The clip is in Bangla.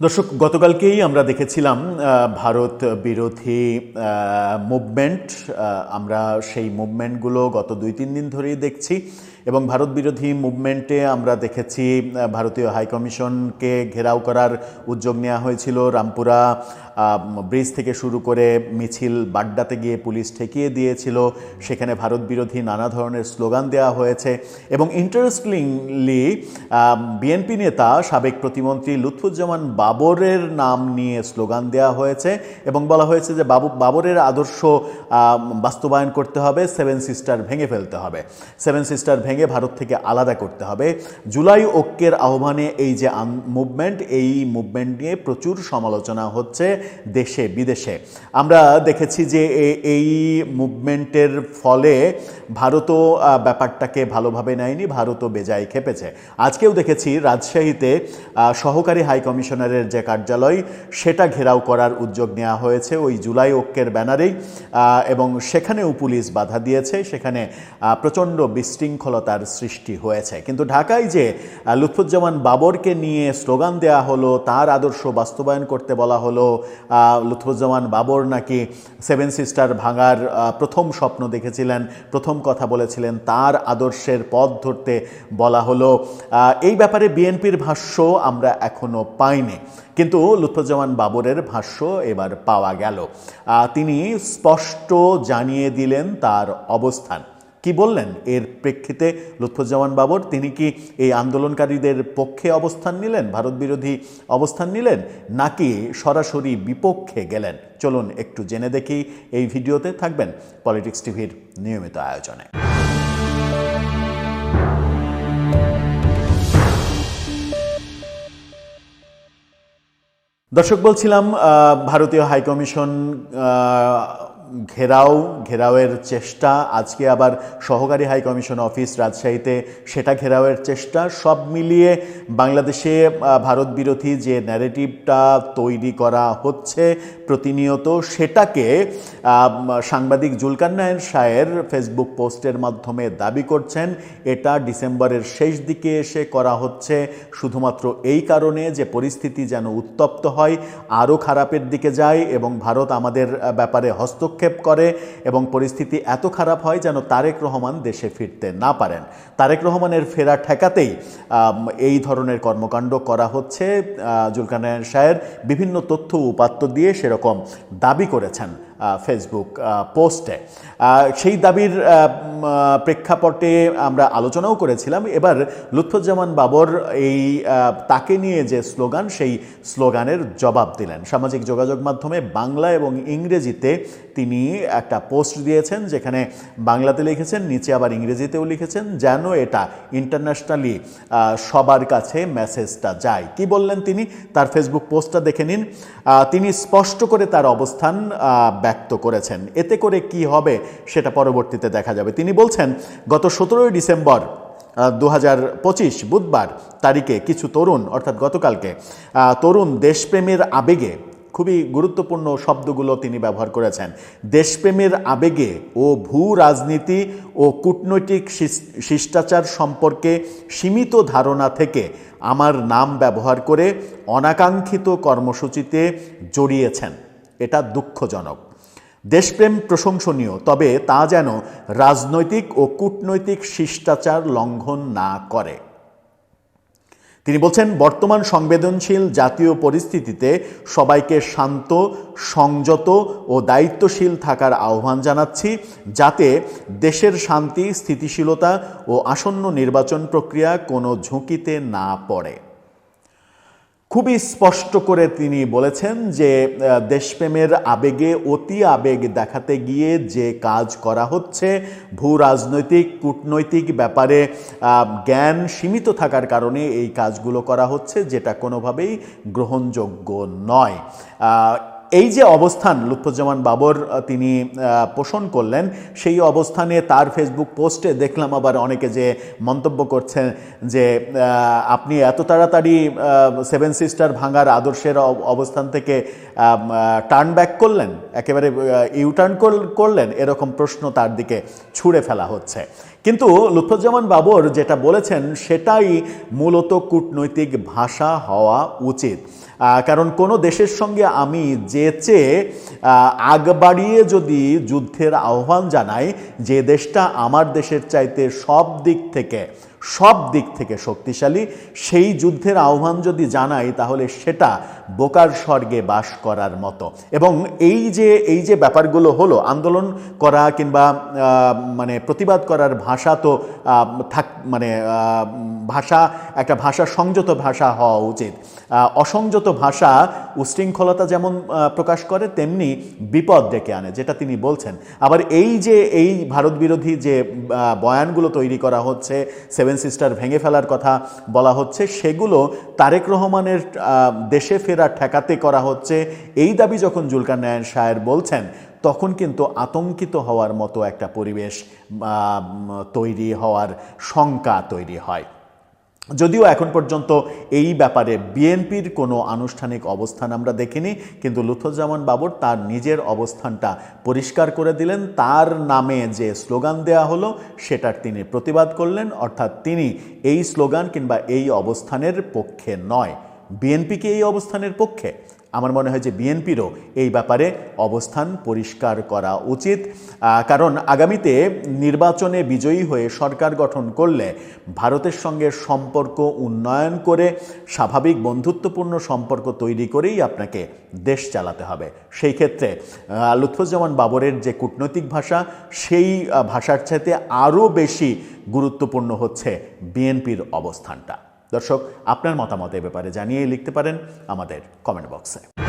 দর্শক, গতকালকেই আমরা দেখেছিলাম ভারত বিরোধী মুভমেন্ট আমরা সেই মুভমেন্টগুলো গত দুই তিন দিন ধরেই দেখছি। এবং ভারত বিরোধী মুভমেন্টে আমরা দেখেছি ভারতীয় হাইকমিশনকে ঘেরাও করার উদ্যোগ নেওয়া হয়েছিল। রামপুরা ব্রিজ থেকে শুরু করে মিছিল বাড্ডাতে গিয়ে পুলিশ ঠেকিয়ে দিয়েছিল। সেখানে ভারত বিরোধী নানা ধরনের স্লোগান দেওয়া হয়েছে। এবং ইন্টারেস্টিংলি বিএনপি নেতা, সাবেক প্রতিমন্ত্রী লুৎফুজ্জামান বাবরের নাম নিয়ে স্লোগান দেওয়া হয়েছে এবং বলা হয়েছে যে বাবু, বাবরের আদর্শ বাস্তবায়ন করতে হবে, সেভেন সিস্টার ভেঙে ফেলতে হবে। সেভেন সিস্টার ভেঙে ভারত থেকে আলাদা করতে হবে। জুলাই ঐক্যের আহ্বানে এই যে মুভমেন্ট এই মুভমেন্ট নিয়ে প্রচুর সমালোচনা হচ্ছে দেশে, বিদেশে। আমরা দেখেছি যে এই মুভমেন্টের ফলে ভারতও ব্যাপারটাকে ভালোভাবে নেয়নি, ভারতও বেজায় খেপেছে। আজকেও দেখেছি রাজশাহীতে সহকারী হাই কমিশনারের যে কার্যালয়, সেটা ঘেরাও করার উদ্যোগ নেওয়া হয়েছে ওই জুলাই ঐক্যের ব্যানারেই এবং সেখানেও পুলিশ বাধা দিয়েছে। সেখানে প্রচণ্ড প্রচণ্ড বিশৃঙ্খলতার সৃষ্টি হয়েছে। কিন্তু ঢাকায় যে লুৎফুজ্জামান বাবরকে নিয়ে স্লোগান দেওয়া হলো, তার আদর্শ বাস্তবায়ন করতে বলা হলো লুৎফুজ্জামান বাবর নাকি সেভেন সিস্টার ভাঙার প্রথম স্বপ্ন দেখেছিলেন, প্রথম কথা বলেছিলেন, তার আদর্শের পথ ধরতে বলা হলো। এই ব্যাপারে বিএনপির ভাষ্য আমরা এখনও পাইনি। কিন্তু লুৎফুজ্জামান বাবরের ভাষ্য এবার পাওয়া গেল। তিনি স্পষ্ট জানিয়ে দিলেন তার অবস্থান। কি বললেন? এর প্রেক্ষিতে লুৎফুজ্জামান বাবর, তিনি কি এই আন্দোলনকারীদের পক্ষে অবস্থান নিলেন? ভারত বিরোধী অবস্থান নিলেন? নাকি সরাসরি বিপক্ষে গেলেন? চলুন একটু জেনে দেখি এই ভিডিওতে থাকবেন পলিটিক্স টিভির নিয়মিত আয়োজনে। দর্শক, বলছিলাম ভারতীয় হাইকমিশন ঘেরাও, ঘেরাওয়ের চেষ্টা, আজকে আবার সহকারী হাই কমিশন অফিস রাজশাহীতে সেটা ঘেরাওয়ের চেষ্টা, সব মিলিয়ে বাংলাদেশে ভারত বিরোধী যে ন্যারেটিভটা তৈরি করা হচ্ছে প্রতিনিয়ত, সেটাকে সাংবাদিক জুলকার নায়ের শায়ের ফেসবুক পোস্টের মাধ্যমে দাবি করছেন, এটা ডিসেম্বরের শেষ দিকে এসে করা হচ্ছে, শুধুমাত্র এই কারণে যে পরিস্থিতি যেন উত্তপ্ত হয়, আরও খারাপের দিকে যায় এবং ভারত আমাদের ব্যাপারে হস্তক্ষেপ করে এবং পরিস্থিতি এত খারাপ হয় যেন তারেক রহমান দেশে ফিরতে না পারেন। তারেক রহমানের ফেরা ঠেকাতেই এই ধরনের কর্মকাণ্ড করা হচ্ছে। জুলকানায়ন শাহের বিভিন্ন তথ্য উপাত্ত দিয়ে সেরকম দাবি করেছেন ফেসবুক পোস্টে। সেই দাবির প্রেক্ষাপটে আমরা আলোচনাও করেছিলাম। এবার লুৎফুজ্জামান বাবর এই তাকে নিয়ে যে স্লোগান, সেই স্লোগানের জবাব দিলেন। সামাজিক যোগাযোগ মাধ্যমে বাংলা এবং ইংরেজিতে তিনি একটা পোস্ট দিয়েছেন যেখানে বাংলাতে লিখেছেন, নিচে আবার ইংরেজিতেও লিখেছেন, যেন এটা ইন্টারন্যাশনালি সবার কাছে মেসেজটা যায়। কি বললেন তিনি? তার ফেসবুক পোস্টটা দেখে নিন। তিনি স্পষ্ট করে তার অবস্থান ব্যক্ত করেছেন। এতে করে কি হবে সেটা পরবর্তীতে দেখা যাবে। তিনি বলছেন, গত সতেরোই ডিসেম্বর দু হাজার পঁচিশ বুধবার তারিখে কিছু তরুণ, অর্থাৎ গতকালকে তরুণ দেশপ্রেমের আবেগে খুবই গুরুত্বপূর্ণ শব্দগুলো তিনি ব্যবহার করেছেন। দেশপ্রেমের আবেগে ও ভূ রাজনীতি ও কূটনৈতিক শিষ্টাচার সম্পর্কে সীমিত ধারণা থেকে আমার নাম ব্যবহার করে অনাকাঙ্ক্ষিত কর্মসূচিতে জড়িয়েছেন। এটা দুঃখজনক। দেশপ্রেম প্রশংসনীয়, তবে তা যেন রাজনৈতিক ও কূটনৈতিক শিষ্টাচার লঙ্ঘন না করে। তিনি বলছেন, বর্তমান সংবেদনশীল জাতীয় পরিস্থিতিতে সবাইকে শান্ত, সংযত ও দায়িত্বশীল থাকার আহ্বান জানাচ্ছি, যাতে দেশের শান্তি, স্থিতিশীলতা ও আসন্ন নির্বাচন প্রক্রিয়া কোনো ঝুঁকিতে না পড়ে। খুবই স্পষ্ট করে তিনি বলেছেন যে দেশপ্রেমের আবেগে, অতি আবেগ দেখাতে গিয়ে যে কাজ করা হচ্ছে, ভূ রাজনৈতিক, কূটনৈতিক ব্যাপারে জ্ঞান সীমিত থাকার কারণে এই কাজগুলো করা হচ্ছে, যেটা কোনোভাবেই গ্রহণযোগ্য নয়। এই যে অবস্থান লুৎফুজ্জামান বাবর তিনি পোষণ করলেন, সেই অবস্থানে তার ফেসবুক পোস্টে দেখলাম আবার অনেকে যে মন্তব্য করছেন যে আপনি এত তাড়াতাড়ি সেভেন সিস্টার ভাঙার আদর্শের অব- অবস্থান থেকে টার্ন ব্যাক করলেন? একেবারে ইউটার্ন করলেন? এরকম প্রশ্ন তার দিকে ছুঁড়ে ফেলা হচ্ছে। কিন্তু লুৎফুজ্জামান বাবর যেটা বলেছেন, সেটাই মূলত কূটনৈতিক ভাষা হওয়া উচিত। কারণ কোনো দেশের সঙ্গে আমি যে চেয়ে আগ বাড়িয়ে যদি যুদ্ধের আহ্বান জানাই, যে দেশটা আমার দেশের চাইতে সব দিক থেকে সব দিক থেকে শক্তিশালী। সেই যুদ্ধের আহ্বান যদি জানাই, তাহলে সেটা বোকার স্বর্গে বাস করার মতো। এবং এই যে এই যে ব্যাপারগুলো হলো, আন্দোলন করা কিংবা মানে প্রতিবাদ করার ভাষা তো থাক মানে ভাষা, একটা ভাষা সংযত ভাষা হওয়া উচিত। অসংযত ভাষা উশৃঙ্খলতা যেমন প্রকাশ করে, তেমনি বিপদ ডেকে আনে, যেটা তিনি বলছেন। আবার এই যে, এই ভারত বিরোধী যে বয়ানগুলো তৈরি করা হচ্ছে সেভেন সিস্টার ভেঙে ফেলার কথা বলা হচ্ছে। সেগুলো তারেক রহমানের দেশে ফেরা ঠেকাতে করা হচ্ছে। এই দাবি যখন জুলকার নারায়ণ শায়ের বলছেন, তখন কিন্তু আতঙ্কিত হওয়ার মতো একটা পরিবেশ তৈরি হওয়ার শঙ্কা তৈরি হয়। যদিও এখন পর্যন্ত এই ব্যাপারে বিএনপির কোনো আনুষ্ঠানিক অবস্থান আমরা দেখিনি, কিন্তু লুথুজ্জামান বাবর তার নিজের অবস্থানটা পরিষ্কার করে দিলেন। তার নামে যে স্লোগান দেয়া হলো, সেটার তিনি প্রতিবাদ করলেন। অর্থাৎ তিনি এই স্লোগান কিংবা এই অবস্থানের পক্ষে নয়। বিএনপি কি এই অবস্থানের পক্ষে। আমার মনে হয় যে বিএনপিরও এই ব্যাপারে অবস্থান পরিষ্কার করা উচিত। কারণ আগামীতে নির্বাচনে বিজয়ী হয়ে সরকার গঠন করলে ভারতের সঙ্গে সম্পর্ক উন্নয়ন করে স্বাভাবিক বন্ধুত্বপূর্ণ সম্পর্ক তৈরি করেই আপনাকে দেশ চালাতে হবে। সেই ক্ষেত্রে লুৎফুজ্জামান বাবরের যে কূটনৈতিক ভাষা, সেই ভাষার চাইতে আরও বেশি গুরুত্বপূর্ণ হচ্ছে বিএনপির অবস্থানটা। দর্শক আপনার মতামত এ ব্যাপারে জানিয়ে লিখতে পারেন আমাদের কমেন্ট বক্সে